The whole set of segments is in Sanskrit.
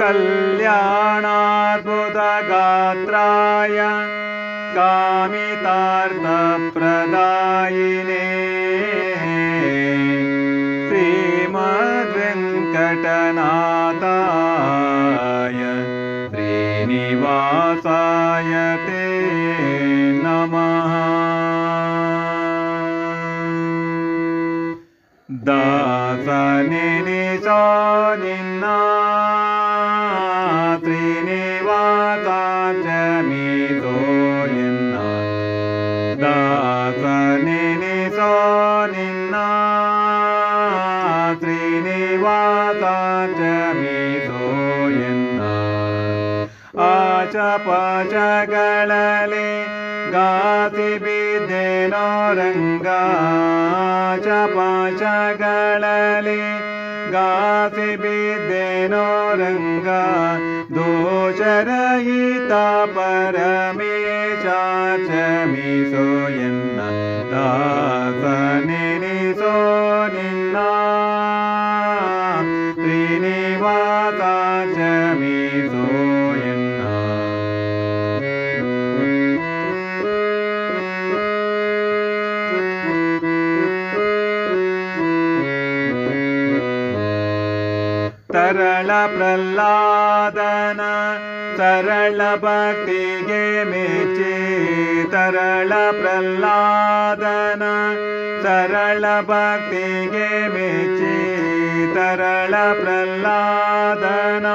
कल्याणाद्भुतगात्राय कामितार्थप्रदायिने श्रीमद्वेङ्कटनाथाय श्रीनिवासाय ते नमः। दासनिनि निन्न त्रीणि वाता च मी निन्न दासनि निसो निन्न त्रीणि वाता चमे सोयन्ना आच गाति विधेनो रङ्गा च पाचगले गाचि देनो रङ्गा दो चरयिता परमे चाचमे सोयन्ता ತರಳ ಪ್ರಹ್ಲಾದನ ಸರಳ ಭಕ್ತಿಗೆ ಮೆಚ್ಚಿ ತರಳ ಪ್ರಹ್ಲಾದನ ಸರಳ ಭಕ್ತಿಗೆ ಮೆಚ್ಚಿ ತರಳ ಪ್ರಹ್ಲಾದನ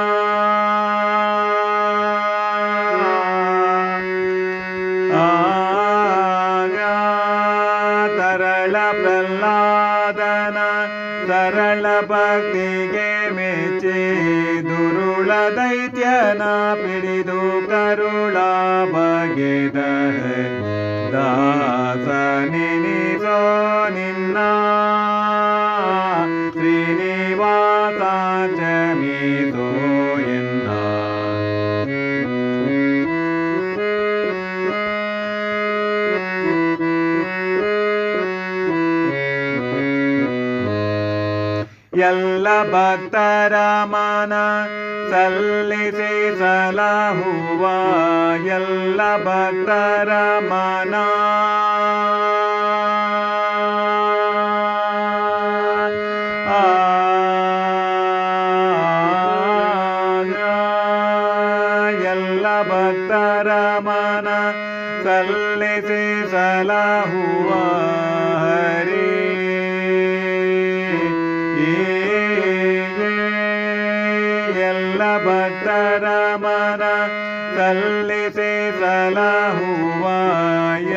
ಪ್ರಹ್ಲಾದನ ಸರಳ ಭಕ್ತಿಗೆ ಮೆಚ್ಚಿ ದುರುಳ ದೈತ್ಯನ ಪಿಡಿದು ಕರುಳ ಬಗೆದ ದಾಸ ನಿನಿಸೋ ನಿನ್ನ ಶ್ರೀನಿವಾಸ ಚಮಿಸೋ ಎಲ್ಲ ಭಕ್ತರ ಮನ ಸಲ್ಲಿಸಿ ಸಲಹುವ ಎಲ್ಲ ಭಕ್ತರ ಮನ ಆ ಎಲ್ಲ ಭಕ್ತರ ಮನ ಸಲ್ಲಿಸಿ ಸಲಹುವ ಎಲ್ಲ ಭಕ್ತರ ಮನ ಸಲ್ಲಿಸಿ ಸಲಹುವ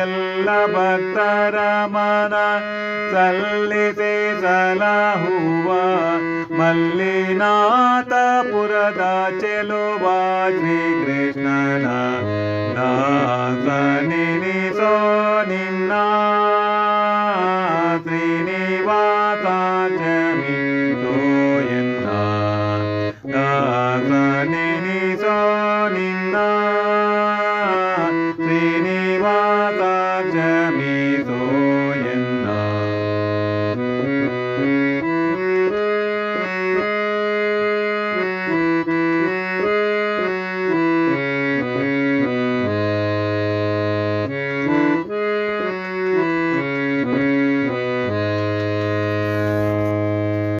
ಎಲ್ಲ ಭಕ್ತರ ಮನ ಸಲ್ಲಿಸಿ ಸಲಹುವ ಮಲ್ಲಿನಾಥಪುರದ ಚೆಲುವ ಶ್ರೀಕೃಷ್ಣನ ದಾಸ